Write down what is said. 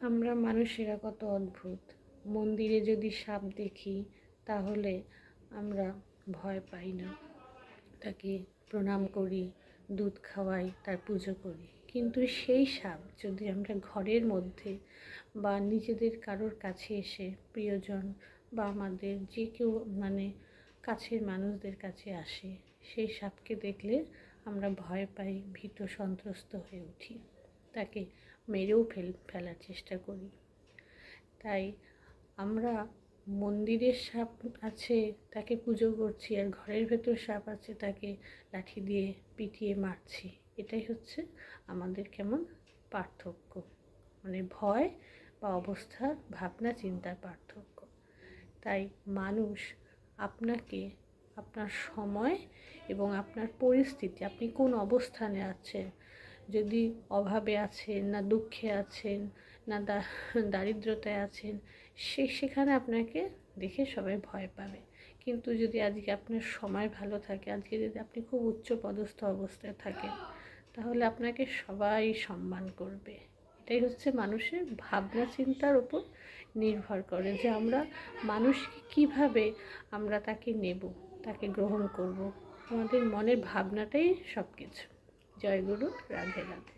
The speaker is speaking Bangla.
আমরা মানুষেরা কত অদ্ভুত। মন্দিরে যদি সাপ দেখি, তাহলে আমরা ভয় পাই না। তাকে প্রণাম করি, দুধ খাওয়াই, তার পুজো করি। কিন্তু সেই সাপ যদি আমরা ঘরের মধ্যে বা নিজেদের কারোর কাছে এসে প্রিয়জন বা আমাদের যে কেউ মানে কাছের মানুষদের কাছে আসে, সেই সাপকে দেখলে আমরা ভয় পাই, ভীত, সন্ত্রস্ত হয়ে উঠি। তাকে মেরেও ফেল, ফেলার চেষ্টা করি। তাই আমরা মন্দিরের সাপ আছে, তাকে পুজো করছি, আর ঘরের ভেতর সাপ আছে, তাকে লাঠি দিয়ে পিটিয়ে মারছি। এটাই হচ্ছে আমাদের কেমন পার্থক্য। মানে ভয় বা অবস্থা, ভাবনা, চিন্তার পার্থক্য। তাই মানুষ আপনাকে, আপনার সময় এবং আপনার পরিস্থিতি, আপনি কোন অবস্থানে আছেন যদি অভাবে আছেন, না দুঃখে আছেন, না দারিদ্রতায় আছেন, সে, সেখানে আপনাকে দেখে সবাই ভয় পাবে। কিন্তু যদি আজকে আপনার সময় ভালো থাকে, আজকে যদি আপনি খুব উচ্চ পদস্থ অবস্থায় থাকেন, তাহলে আপনাকে সবাই সম্মান করবে। এটাই হচ্ছে মানুষের ভাবনা, চিন্তার উপর নির্ভর করে যে আমরা মানুষকে কীভাবে আমরা তাকে নেব, তাকে গ্রহণ করব। আমাদের মনের ভাবনাটাই সব কিছু জয় গুরু রাধে রাধে।